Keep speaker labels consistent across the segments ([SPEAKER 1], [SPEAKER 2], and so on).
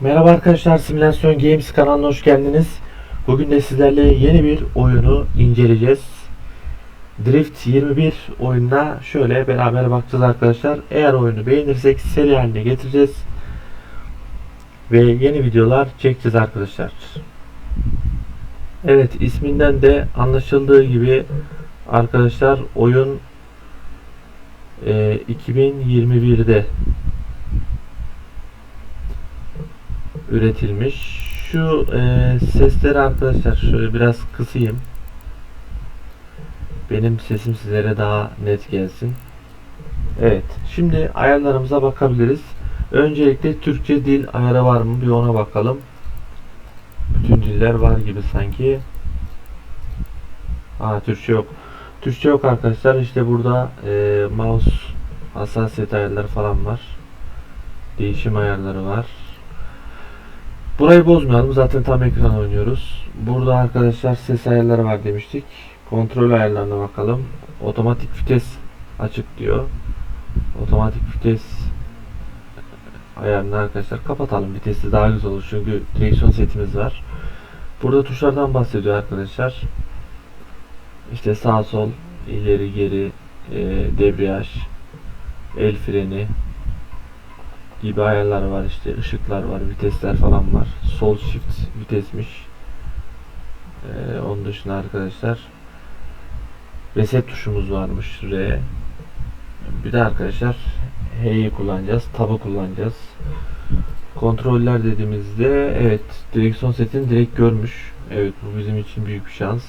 [SPEAKER 1] Merhaba arkadaşlar, Simülasyon Games kanalına hoş geldiniz. Bugün de sizlerle yeni bir oyunu inceleyeceğiz. Drift 21 oyununa şöyle beraber bakacağız arkadaşlar. Eğer oyunu beğenirsek seri haline getireceğiz. Ve yeni videolar çekeceğiz arkadaşlar. Evet, isminden de anlaşıldığı gibi arkadaşlar oyun e, 2021'de üretilmiş. Şu e, sesleri arkadaşlar şöyle biraz kısayım. Benim sesim sizlere daha net gelsin. Evet. Şimdi ayarlarımıza bakabiliriz. Öncelikle Türkçe dil ayarı var mı? Bir ona bakalım. Bütün diller var gibi sanki. Aa Türkçe yok. Türkçe yok arkadaşlar. İşte burada e, mouse hassasiyet ayarları falan var. Değişim ayarları var. Burayı bozmayalım. Zaten tam ekran oynuyoruz. Burada arkadaşlar ses ayarları var demiştik. Kontrol ayarlarına bakalım. Otomatik vites açık diyor. Otomatik vites ayarını arkadaşlar kapatalım. Vitesi daha güzel olur. Çünkü direksiyon setimiz var. Burada tuşlardan bahsediyor arkadaşlar. İşte sağ sol, ileri geri, e, debriyaj, el freni, gibi ayarlar var işte ışıklar var vitesler falan var. Sol shift vitesmiş. Ee, onun dışında arkadaşlar reset tuşumuz varmış R. Bir de arkadaşlar H'yi kullanacağız tabı kullanacağız. Kontroller dediğimizde evet direksiyon setini direkt görmüş. Evet bu bizim için büyük bir şans.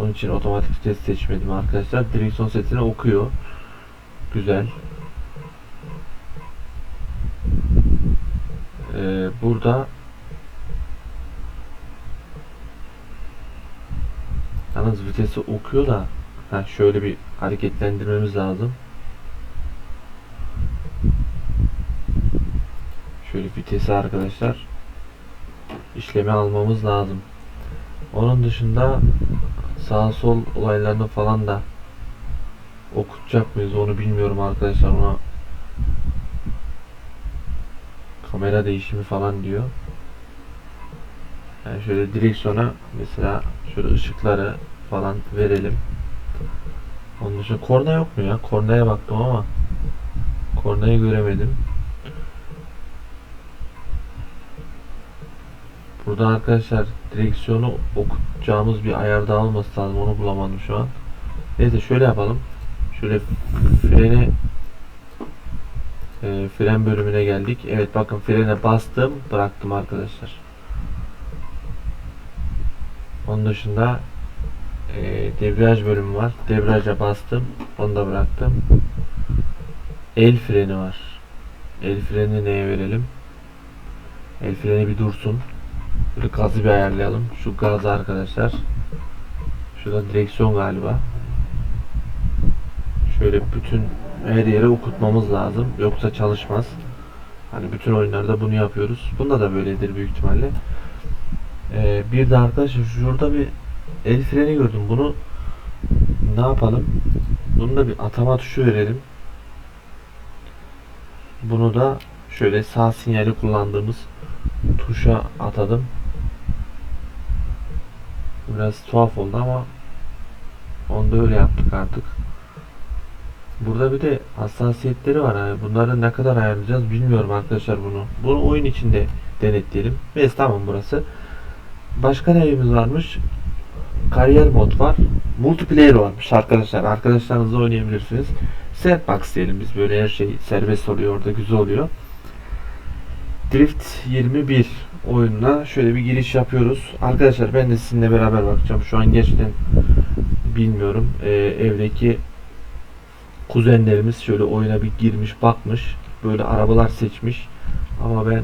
[SPEAKER 1] Onun için otomatik vites seçmedim arkadaşlar. Direksiyon setini okuyor. Güzel Ee, burada yalnız vitesi okuyor da ha şöyle bir hareketlendirmemiz lazım. Şöyle vitesi arkadaşlar işleme almamız lazım. Onun dışında sağ sol olaylarını falan da okutacak mıyız onu bilmiyorum arkadaşlar ona kamera değişimi falan diyor. Yani şöyle direksiyona mesela şöyle ışıkları falan verelim. Onun dışında korna yok mu ya? Kornaya baktım ama kornayı göremedim. Burada arkadaşlar direksiyonu okutacağımız bir ayar daha olması lazım. Onu bulamadım şu an. Neyse şöyle yapalım. Şöyle freni e, fren bölümüne geldik. Evet bakın frene bastım bıraktım arkadaşlar. Onun dışında e, debriyaj bölümü var. Debriyaja bastım. Onu da bıraktım. El freni var. El freni neye verelim? El freni bir dursun. Böyle gazı bir ayarlayalım. Şu gaz arkadaşlar. Şurada direksiyon galiba. Şöyle bütün her yere okutmamız lazım. Yoksa çalışmaz. Hani bütün oyunlarda bunu yapıyoruz. Bunda da böyledir büyük ihtimalle. Ee, bir de arkadaşlar şurada bir el freni gördüm. Bunu ne yapalım? Bunu da bir atama tuşu verelim. Bunu da şöyle sağ sinyali kullandığımız tuşa atadım. Biraz tuhaf oldu ama onu da öyle yaptık artık. Burada bir de hassasiyetleri var. Yani bunları ne kadar ayarlayacağız bilmiyorum arkadaşlar bunu. Bunu oyun içinde denetleyelim. Ve tamam burası. Başka neyimiz varmış? Kariyer mod var. Multiplayer varmış arkadaşlar. Arkadaşlarınızla oynayabilirsiniz. Sandbox diyelim biz böyle her şey serbest oluyor orada güzel oluyor. Drift 21 oyununa şöyle bir giriş yapıyoruz. Arkadaşlar ben de sizinle beraber bakacağım. Şu an gerçekten bilmiyorum. Ee, evdeki kuzenlerimiz şöyle oyuna bir girmiş bakmış böyle arabalar seçmiş. Ama ben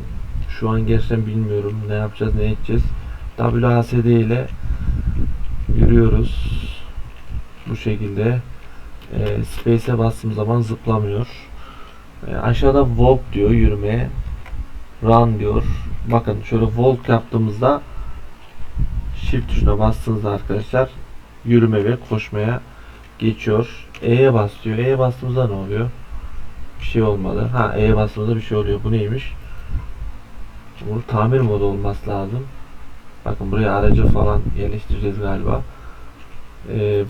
[SPEAKER 1] şu an gerçekten bilmiyorum ne yapacağız ne edeceğiz. WASD ile yürüyoruz. Bu şekilde. E, Space'e bastığım zaman zıplamıyor. E, aşağıda walk diyor yürümeye run diyor. Bakın şöyle walk yaptığımızda shift tuşuna bastığınızda arkadaşlar yürüme ve koşmaya geçiyor. E'ye bas diyor. E'ye bastığımızda ne oluyor? Bir şey olmadı. Ha E'ye bastığımızda bir şey oluyor. Bu neymiş? Bu tamir modu olması lazım. Bakın buraya aracı falan yerleştireceğiz galiba. Ee,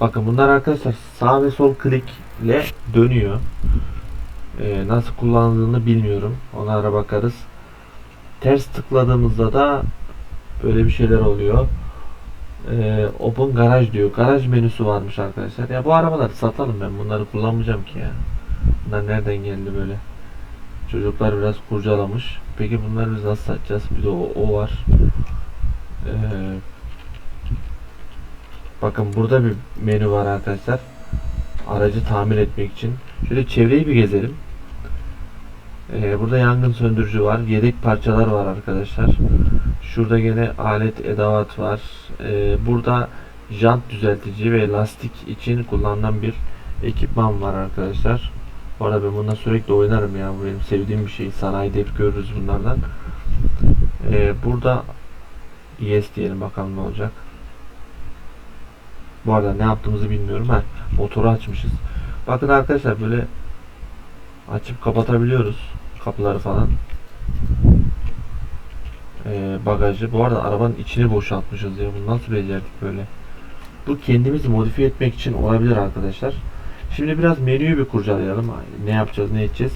[SPEAKER 1] bakın bunlar arkadaşlar sağ ve sol klikle dönüyor. Ee, nasıl kullanıldığını bilmiyorum. Onlara bakarız. Ters tıkladığımızda da böyle bir şeyler oluyor. Ee, Open Garage diyor. Garaj menüsü varmış arkadaşlar. Ya bu arabaları satalım ben. Bunları kullanmayacağım ki ya. Bunlar nereden geldi böyle? Çocuklar biraz kurcalamış. Peki bunları biz nasıl satacağız? Bir de o, o var. Ee, bakın burada bir menü var arkadaşlar. Aracı tamir etmek için. Şöyle çevreyi bir gezelim. Ee, burada yangın söndürücü var. Yedek parçalar var arkadaşlar. Şurada gene alet edevat var. Ee, burada jant düzeltici ve lastik için kullanılan bir ekipman var arkadaşlar. Bu arada ben bundan sürekli oynarım ya. Bu benim sevdiğim bir şey. Sanayide hep görürüz bunlardan. Ee, burada yes diyelim bakalım ne olacak. Bu arada ne yaptığımızı bilmiyorum. Ha, motoru açmışız. Bakın arkadaşlar böyle açıp kapatabiliyoruz kapıları falan. Ee, bagajı. Bu arada arabanın içini boşaltmışız ya. Bunu nasıl becerdik böyle? Bu kendimizi modifiye etmek için olabilir arkadaşlar. Şimdi biraz menüyü bir kurcalayalım. Ne yapacağız, ne edeceğiz?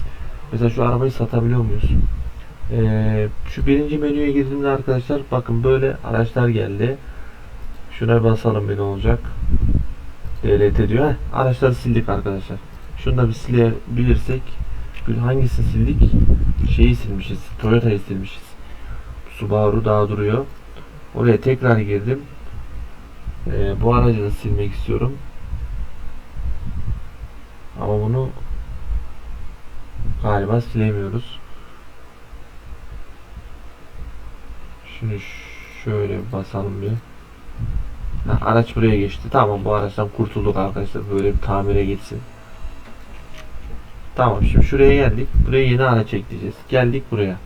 [SPEAKER 1] Mesela şu arabayı satabiliyor muyuz? Ee, şu birinci menüye girdiğimde arkadaşlar bakın böyle araçlar geldi. Şuna basalım bir ne olacak? DLT diyor. Heh, araçları sildik arkadaşlar. Şunu da bir silebilirsek hangisini sildik? Şeyi silmişiz. Toyota'yı silmişiz. Subaru daha duruyor. Oraya tekrar girdim. Ee, bu aracı da silmek istiyorum. Ama bunu galiba silemiyoruz. Şunu şöyle basalım bir. Ha, araç buraya geçti. Tamam bu araçtan kurtulduk arkadaşlar. Böyle bir tamire gitsin. Tamam şimdi şuraya geldik. Buraya yeni araç ekleyeceğiz. Geldik buraya.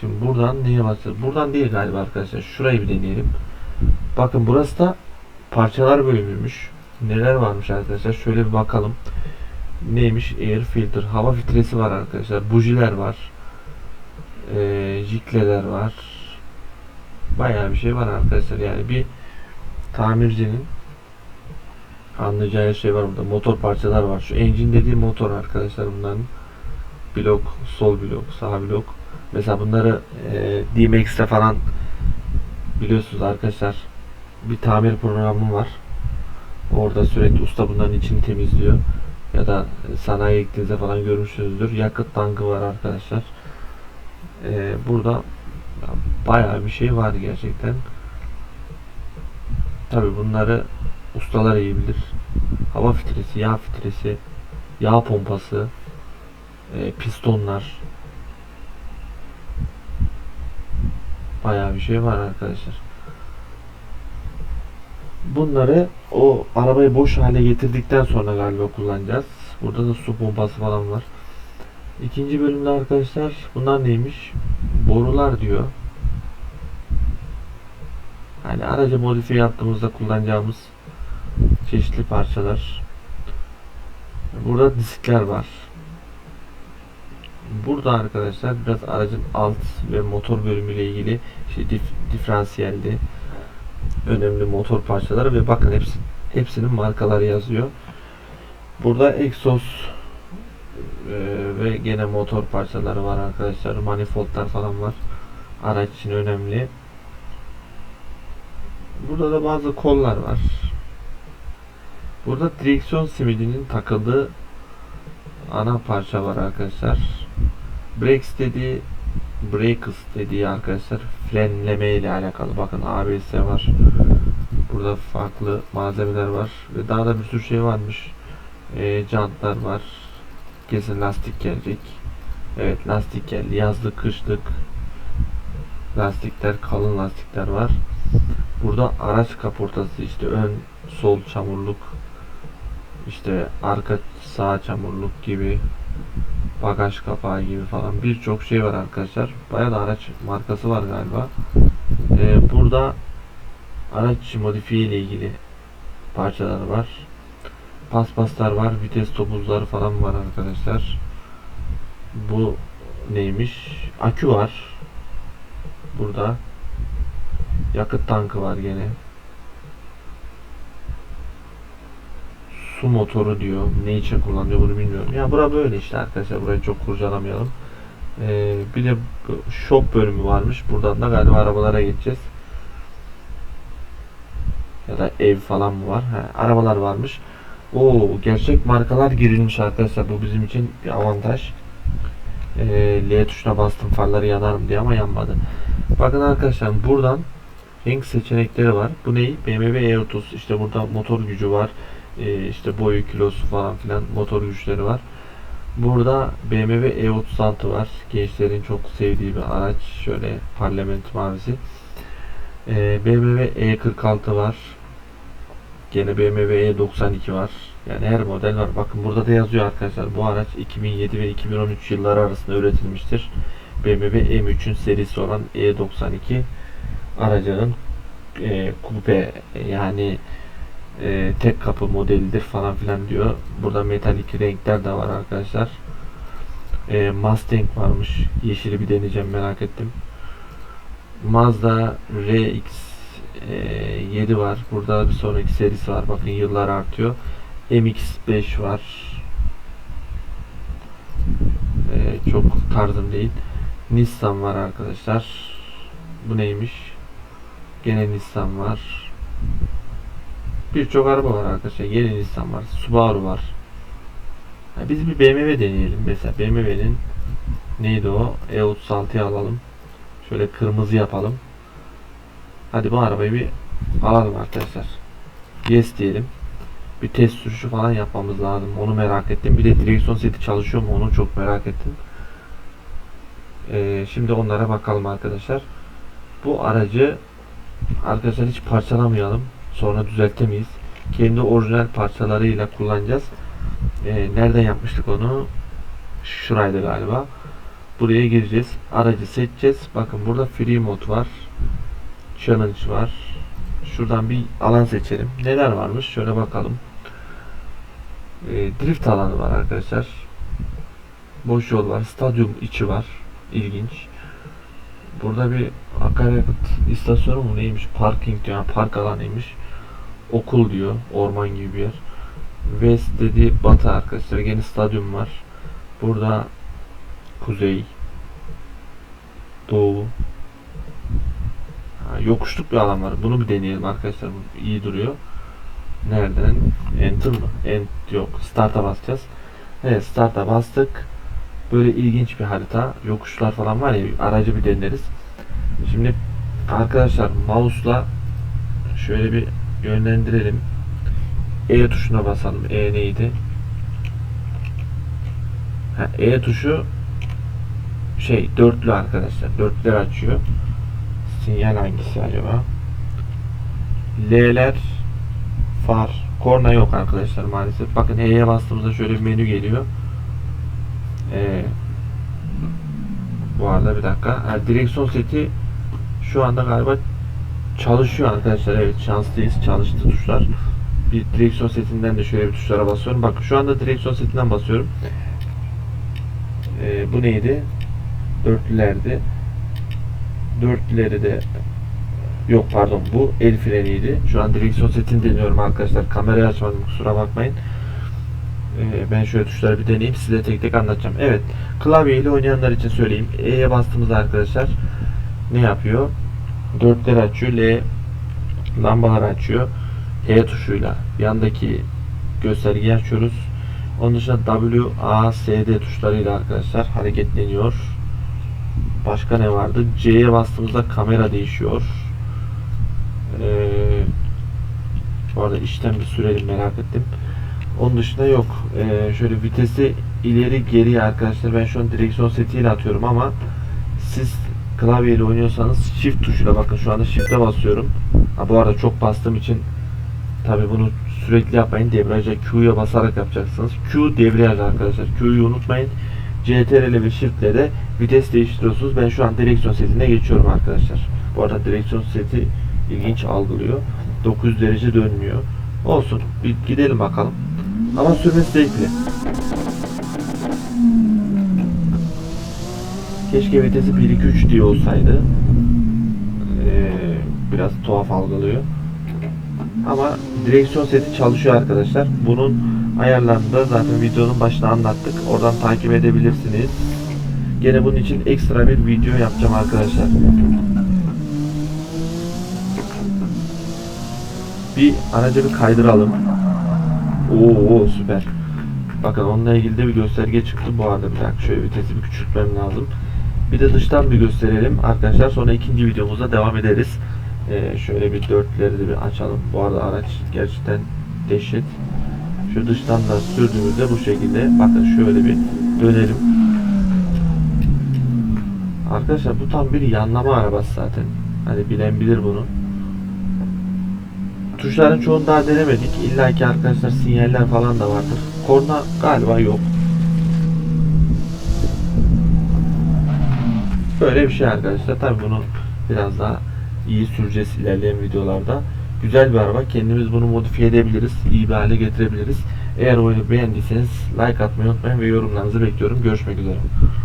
[SPEAKER 1] Şimdi buradan neye basacağız? Buradan değil galiba arkadaşlar. Şurayı bir deneyelim. Bakın burası da parçalar bölümüymüş. Neler varmış arkadaşlar? Şöyle bir bakalım. Neymiş? Air filter. Hava filtresi var arkadaşlar. Bujiler var. Ee, jikleler var. Bayağı bir şey var arkadaşlar. Yani bir tamircinin anlayacağı şey var burada. Motor parçalar var. Şu engine dediği motor arkadaşlar bunların. Blok, sol blok, sağ blok. Mesela bunları e, DMX'te falan biliyorsunuz arkadaşlar bir tamir programı var. Orada sürekli usta bunların içini temizliyor. Ya da sanayiye gittiğinizde falan görmüşsünüzdür. Yakıt tankı var arkadaşlar. Ee, burada bayağı bir şey var gerçekten. Tabi bunları ustalar iyi bilir. Hava filtresi, yağ filtresi, yağ pompası, e, pistonlar. Bayağı bir şey var arkadaşlar. Bunları o arabayı boş hale getirdikten sonra galiba kullanacağız. Burada da su pompası falan var. İkinci bölümde arkadaşlar bunlar neymiş? Borular diyor. Yani aracı modifiye yaptığımızda kullanacağımız çeşitli parçalar. Burada diskler var. Burada arkadaşlar biraz aracın alt ve motor bölümüyle ilgili işte dif diferansiyeldi önemli motor parçaları ve bakın hepsi hepsinin markaları yazıyor. Burada egzoz e, ve gene motor parçaları var arkadaşlar. Manifoldlar falan var. Araç için önemli. Burada da bazı kollar var. Burada direksiyon simidinin takıldığı ana parça var arkadaşlar. Brakes dediği Brakes dediği arkadaşlar frenleme ile alakalı. Bakın ABS var. Burada farklı malzemeler var ve daha da bir sürü şey varmış. E, jantlar var. Kesin lastik gelecek. Evet lastik geldi. Yazlık, kışlık lastikler, kalın lastikler var. Burada araç kaportası işte ön sol çamurluk işte arka sağ çamurluk gibi bagaj kapağı gibi falan birçok şey var arkadaşlar. Bayağı da araç markası var galiba. Ee, burada araç modifiye ile ilgili parçalar var. Paspaslar var, vites topuzları falan var arkadaşlar. Bu neymiş? Akü var. Burada. Yakıt tankı var gene. Su motoru diyor. Ne için kullanıyor bunu bilmiyorum. Ya bura böyle işte arkadaşlar. Burayı çok kurcalamayalım. Ee, bir de shop bölümü varmış. Buradan da galiba arabalara geçeceğiz. Ya da ev falan mı var? He, arabalar varmış. Oo, gerçek markalar girilmiş arkadaşlar. Bu bizim için bir avantaj. Ee, L tuşuna bastım farları yanarım diye ama yanmadı. Bakın arkadaşlar buradan renk seçenekleri var. Bu ne? BMW E30. İşte burada motor gücü var. Ee, işte boyu kilosu falan filan motor güçleri var. Burada BMW E36 var. Gençlerin çok sevdiği bir araç. Şöyle parlament mavisi. Ee, BMW E46 var. Gene BMW E92 var. Yani her model var. Bakın burada da yazıyor arkadaşlar. Bu araç 2007 ve 2013 yılları arasında üretilmiştir. BMW M3'ün serisi olan E92 aracının e, kupe yani e, tek kapı modelidir falan filan diyor. Burada metalik renkler de var arkadaşlar. E, Mustang varmış. Yeşili bir deneyeceğim merak ettim. Mazda RX e, 7 var. Burada bir sonraki serisi var. Bakın yıllar artıyor. MX5 var. E, çok tarzım değil. Nissan var arkadaşlar. Bu neymiş? Gene Nissan var. Birçok araba var arkadaşlar. Yeni Nissan var. Subaru var. Ha, biz bir BMW deneyelim. Mesela BMW'nin neydi o? E36'yı alalım. Şöyle kırmızı yapalım. Hadi bu arabayı bir alalım arkadaşlar. Yes diyelim. Bir test sürüşü falan yapmamız lazım. Onu merak ettim. Bir de direksiyon seti çalışıyor mu? Onu çok merak ettim. Ee, şimdi onlara bakalım arkadaşlar. Bu aracı arkadaşlar hiç parçalamayalım. Sonra düzeltemeyiz. Kendi orijinal parçalarıyla kullanacağız. Ee, nereden yapmıştık onu? Şuraydı galiba. Buraya gireceğiz. Aracı seçeceğiz. Bakın burada free mod var. Challenge var. Şuradan bir alan seçelim. Neler varmış? Şöyle bakalım. Ee, drift alanı var arkadaşlar. Boş yol var. Stadyum içi var. İlginç. Burada bir akaryakıt istasyonu mu neymiş? Parking diyor. Yani park alanıymış. Okul diyor. Orman gibi bir yer. West dedi batı arkadaşlar. Yeni stadyum var. Burada kuzey doğu ha, yokuşluk bir alan var. Bunu bir deneyelim arkadaşlar. Bu iyi duruyor. Nereden? Enter mı? Ent yok. Start'a basacağız. Evet start'a bastık. Böyle ilginç bir harita. Yokuşlar falan var ya aracı bir deneriz. Şimdi arkadaşlar mouse'la şöyle bir yönlendirelim. E tuşuna basalım. E neydi? Ha, E tuşu şey dörtlü arkadaşlar. Dörtlüler açıyor. Sinyal hangisi acaba? L'ler far. Korna yok arkadaşlar maalesef. Bakın E'ye bastığımızda şöyle bir menü geliyor. Ee, bu arada bir dakika. Ha, direksiyon seti şu anda galiba çalışıyor arkadaşlar. Evet şanslıyız. Çalıştı tuşlar. Bir direksiyon setinden de şöyle bir tuşlara basıyorum. Bak şu anda direksiyon setinden basıyorum. Ee, bu neydi? Dörtlülerdi. Dörtlüleri de yok pardon bu el freniydi. Şu an direksiyon setini deniyorum arkadaşlar. Kamerayı açmadım kusura bakmayın. Ee, ben şöyle tuşları bir deneyeyim size tek tek anlatacağım. Evet klavye ile oynayanlar için söyleyeyim. E'ye bastığımızda arkadaşlar ne yapıyor? Dörtleri açıyor. L lambaları açıyor. E tuşuyla yandaki göstergeyi açıyoruz. Onun dışında W, A, S, D tuşlarıyla arkadaşlar hareketleniyor. Başka ne vardı? C'ye bastığımızda kamera değişiyor. Ee, bu arada işten bir sürelim merak ettim. Onun dışında yok. Ee, şöyle vitesi ileri geri arkadaşlar ben şu an direksiyon setiyle atıyorum ama siz klavyeyle oynuyorsanız shift tuşuyla bakın şu anda shift'e basıyorum. Ha, bu arada çok bastığım için tabi bunu sürekli yapmayın. Debriyaja Q'ya basarak yapacaksınız. Q debriyaj arkadaşlar. Q'yu unutmayın. CTRL ve Shift ile de vites değiştiriyorsunuz. Ben şu an direksiyon setine geçiyorum arkadaşlar. Bu arada direksiyon seti ilginç algılıyor. 900 derece dönmüyor. Olsun. Bir gidelim bakalım. Ama sürmesi zevkli. Keşke vitesi 1-2-3 diye olsaydı. Ee, biraz tuhaf algılıyor. Ama direksiyon seti çalışıyor arkadaşlar. Bunun ayarlarını da zaten videonun başında anlattık. Oradan takip edebilirsiniz. Gene bunun için ekstra bir video yapacağım arkadaşlar. Bir aracı bir kaydıralım. Oo süper. Bakın onunla ilgili de bir gösterge çıktı bu arada. Bir dakika şöyle vitesi bir küçültmem lazım. Bir de dıştan bir gösterelim arkadaşlar. Sonra ikinci videomuzda devam ederiz. Ee, şöyle bir dörtleri de bir açalım. Bu arada araç gerçekten dehşet. Şu dıştan da sürdüğümüzde bu şekilde. Bakın şöyle bir dönelim. Arkadaşlar bu tam bir yanlama arabası zaten. Hani bilen bilir bunu. Tuşların çoğunu daha denemedik. İlla ki arkadaşlar sinyaller falan da vardır. Korna galiba yok. Böyle bir şey arkadaşlar. Tabi bunu biraz daha iyi süreceğiz ilerleyen videolarda. Güzel bir araba. Kendimiz bunu modifiye edebiliriz. iyi bir hale getirebiliriz. Eğer oyunu beğendiyseniz like atmayı unutmayın ve yorumlarınızı bekliyorum. Görüşmek üzere.